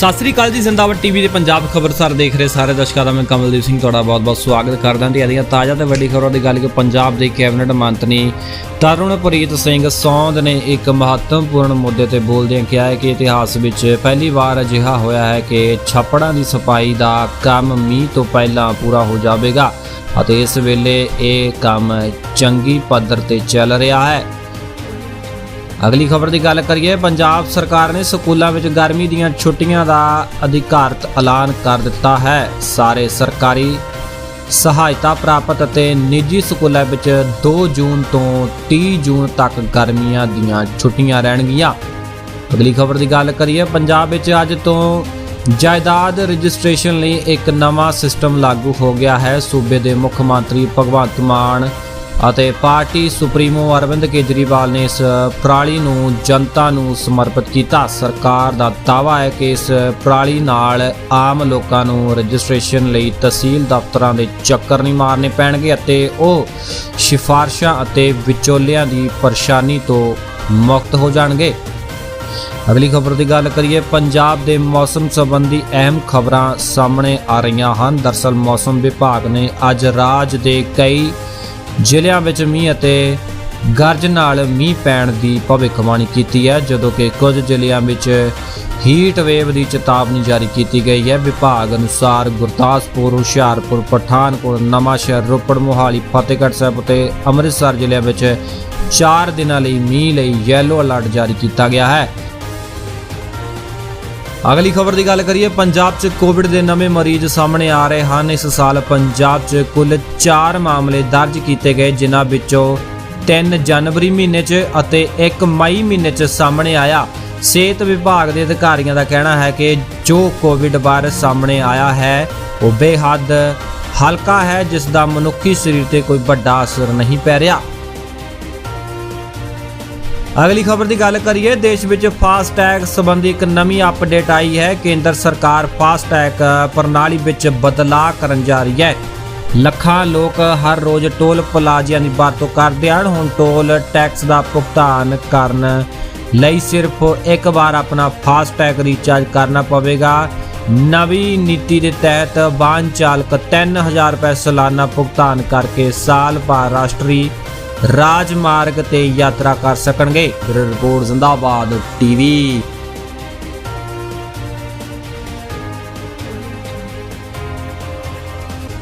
ਸਤਿ ਸ੍ਰੀ ਅਕਾਲ ਜੀ, ਜ਼ਿੰਦਾਬਾਦ ਟੀਵੀ ਦੇ ਪੰਜਾਬ ਖਬਰਸਾਰ ਦੇਖ ਰਹੇ ਸਾਰੇ ਦਰਸ਼ਕਾਂ ਦਾ, ਮੈਂ ਕਮਲਦੀਪ ਸਿੰਘ ਤੁਹਾਡਾ ਬਹੁਤ-ਬਹੁਤ ਸਵਾਗਤ ਕਰਦਾ ਹਾਂ। ਤੇ ਇਹਦੀਆਂ ਤਾਜ਼ਾ ਤੇ ਵੱਡੀ ਖਬਰਾਂ ਦੀ ਗੱਲ ਕਿ ਪੰਜਾਬ ਦੇ ਕੈਬਨਿਟ ਮੰਤਰੀ ਤਰੁਣਪ੍ਰੀਤ ਸਿੰਘ ਸੌਂਦ ਨੇ ਇੱਕ ਮਹੱਤਵਪੂਰਨ ਮੁੱਦੇ ਤੇ ਬੋਲਦਿਆਂ ਕਿਹਾ ਹੈ ਕਿ ਇਤਿਹਾਸ ਵਿੱਚ ਪਹਿਲੀ ਵਾਰ ਅਜਿਹਾ ਹੋਇਆ ਹੈ ਕਿ ਛੱਪੜਾਂ ਦੀ ਸਫ਼ਾਈ ਦਾ ਕੰਮ ਮੀਂਹ ਤੋਂ ਪਹਿਲਾਂ ਪੂਰਾ ਹੋ ਜਾਵੇਗਾ ਅਤੇ ਇਸ ਵੇਲੇ ਇਹ ਕੰਮ ਚੰਗੀ ਪੱਧਰ ਤੇ ਚੱਲ ਰਿਹਾ ਹੈ। ਅਗਲੀ ਖਬਰ ਦੀ ਗੱਲ ਕਰੀਏ, ਪੰਜਾਬ ਸਰਕਾਰ ਨੇ ਸਕੂਲਾਂ ਵਿੱਚ ਗਰਮੀ ਦੀਆਂ ਛੁੱਟੀਆਂ ਦਾ ਅਧਿਕਾਰਤ ਐਲਾਨ ਕਰ ਦਿੱਤਾ ਹੈ। ਸਾਰੇ ਸਰਕਾਰੀ ਸਹਾਇਤਾ ਪ੍ਰਾਪਤ ਅਤੇ ਨਿੱਜੀ ਸਕੂਲਾਂ ਵਿੱਚ 2 ਜੂਨ ਤੋਂ 30 ਜੂਨ ਤੱਕ ਗਰਮੀਆਂ ਦੀਆਂ ਛੁੱਟੀਆਂ ਰਹਿਣਗੀਆਂ। ਅਗਲੀ ਖਬਰ ਦੀ ਗੱਲ ਕਰੀਏ, ਪੰਜਾਬ ਵਿੱਚ ਅੱਜ ਤੋਂ ਜਾਇਦਾਦ ਰਜਿਸਟ੍ਰੇਸ਼ਨ ਲਈ ਇੱਕ ਨਵਾਂ ਸਿਸਟਮ ਲਾਗੂ ਹੋ ਗਿਆ ਹੈ। ਸੂਬੇ ਦੇ ਮੁੱਖ ਮੰਤਰੀ ਭਗਵੰਤ ਮਾਨ ਅਤੇ ਪਾਰਟੀ ਸੁਪਰੀਮੋ ਅਰਵਿੰਦ ਕੇਜਰੀਵਾਲ ਨੇ ਇਸ ਪ੍ਰਾਲੀ ਨੂੰ ਜਨਤਾ ਨੂੰ ਸਮਰਪਿਤ ਕੀਤਾ। ਸਰਕਾਰ ਦਾ ਦਾਅਵਾ ਹੈ ਕਿ ਇਸ ਪ੍ਰਾਲੀ ਨਾਲ ਆਮ ਲੋਕਾਂ ਨੂੰ ਰਜਿਸਟ੍ਰੇਸ਼ਨ ਲਈ ਤਹਿਸੀਲ ਦਫ਼ਤਰਾਂ ਦੇ ਚੱਕਰ ਨਹੀਂ ਮਾਰਨੇ ਪੈਣਗੇ ਅਤੇ ਉਹ ਸਿਫਾਰਸ਼ਾਂ ਅਤੇ ਵਿਚੋਲਿਆਂ ਦੀ ਪਰੇਸ਼ਾਨੀ ਤੋਂ ਮੁਕਤ ਹੋ ਜਾਣਗੇ। ਅਗਲੀ ਖਬਰ ਦੀ ਗੱਲ ਕਰੀਏ, ਪੰਜਾਬ ਦੇ ਮੌਸਮ ਸੰਬੰਧੀ ਅਹਿਮ ਖਬਰਾਂ ਸਾਹਮਣੇ ਆ ਰਹੀਆਂ ਹਨ। ਦਰਸਲ ਮੌਸਮ ਵਿਭਾਗ ਨੇ ਅੱਜ ਰਾਜ ਦੇ ਕਈ ਜ਼ਿਲ੍ਹਿਆਂ ਵਿੱਚ ਮੀਂਹ ਅਤੇ ਗਰਜ ਨਾਲ ਮੀਂਹ ਪੈਣ ਦੀ ਭਵਿੱਖਬਾਣੀ ਕੀਤੀ ਹੈ, ਜਦੋਂ ਕਿ ਕੁਝ ਜ਼ਿਲ੍ਹਿਆਂ ਵਿੱਚ ਹੀਟ ਵੇਵ ਦੀ ਚੇਤਾਵਨੀ ਜਾਰੀ ਕੀਤੀ ਗਈ ਹੈ। ਵਿਭਾਗ ਅਨੁਸਾਰ ਗੁਰਦਾਸਪੁਰ, ਹੁਸ਼ਿਆਰਪੁਰ, ਪਠਾਨਕੋਟ, ਨਵਾਂਸ਼ਹਿਰ, ਰੋਪੜ, ਮੋਹਾਲੀ, ਫਤਿਹਗੜ੍ਹ ਸਾਹਿਬ ਅਤੇ ਅੰਮ੍ਰਿਤਸਰ ਜ਼ਿਲ੍ਹਿਆਂ ਵਿੱਚ 4 ਦਿਨਾਂ ਲਈ ਮੀਂਹ ਲਈ ਯੈਲੋ ਅਲਰਟ ਜਾਰੀ ਕੀਤਾ ਗਿਆ ਹੈ। ਅਗਲੀ ਖਬਰ ਦੀ ਗੱਲ ਕਰੀਏ, ਪੰਜਾਬ 'ਚ ਕੋਵਿਡ ਦੇ ਨਵੇਂ ਮਰੀਜ਼ ਸਾਹਮਣੇ ਆ ਰਹੇ ਹਨ। ਇਸ ਸਾਲ ਪੰਜਾਬ 'ਚ ਕੁੱਲ 4 ਮਾਮਲੇ ਦਰਜ ਕੀਤੇ ਗਏ, ਜਿਨ੍ਹਾਂ ਵਿੱਚੋਂ 3 ਜਨਵਰੀ ਮਹੀਨੇ 'ਚ ਅਤੇ 1 ਮਈ ਮਹੀਨੇ 'ਚ ਸਾਹਮਣੇ ਆਇਆ। ਸਿਹਤ ਵਿਭਾਗ ਦੇ ਅਧਿਕਾਰੀਆਂ ਦਾ ਕਹਿਣਾ ਹੈ ਕਿ ਜੋ ਕੋਵਿਡ ਵਾਇਰਸ ਸਾਹਮਣੇ ਆਇਆ ਹੈ, ਉਹ ਬੇਹੱਦ ਹਲਕਾ ਹੈ, ਜਿਸ ਦਾ ਮਨੁੱਖੀ ਸਰੀਰ ਤੇ ਕੋਈ ਵੱਡਾ ਅਸਰ ਨਹੀਂ ਪੈ ਰਿਹਾ। ਅਗਲੀ ਖਬਰ ਦੀ ਗੱਲ ਕਰੀਏ, ਦੇਸ਼ ਵਿੱਚ ਫਾਸਟੈਗ ਸੰਬੰਧੀ ਇੱਕ ਨਵੀਂ ਅਪਡੇਟ ਆਈ ਹੈ। ਕੇਂਦਰ ਸਰਕਾਰ ਫਾਸਟੈਗ ਪ੍ਰਣਾਲੀ ਵਿੱਚ ਬਦਲਾਅ ਕਰਨ ਜਾ ਰਹੀ ਹੈ। ਲੱਖਾਂ ਲੋਕ ਹਰ ਰੋਜ਼ ਟੋਲ ਪਲਾਜ਼ਿਆਂ ਦੀ ਵਰਤੋਂ ਕਰਦੇ ਹਨ। ਹੁਣ ਟੋਲ ਟੈਕਸ ਦਾ ਭੁਗਤਾਨ ਕਰਨ ਲਈ ਸਿਰਫ ਇੱਕ ਵਾਰ ਆਪਣਾ ਫਾਸਟੈਗ ਰੀਚਾਰਜ ਕਰਨਾ ਪਵੇਗਾ। ਨਵੀਂ ਨੀਤੀ ਦੇ ਤਹਿਤ ਵਾਹਨ ਚਾਲਕ 3000 ਰੁਪਏ ਸਾਲਾਨਾ ਭੁਗਤਾਨ ਕਰਕੇ ਸਾਲ ਭਰ ਰਾਸ਼ਟਰੀ ਰਾਜਮਾਰਗ ਤੇ ਯਾਤਰਾ ਕਰ ਸਕਣਗੇ। ਰਿਪੋਰਟ ਜ਼ਿੰਦਾਬਾਦ ਟੀਵੀ।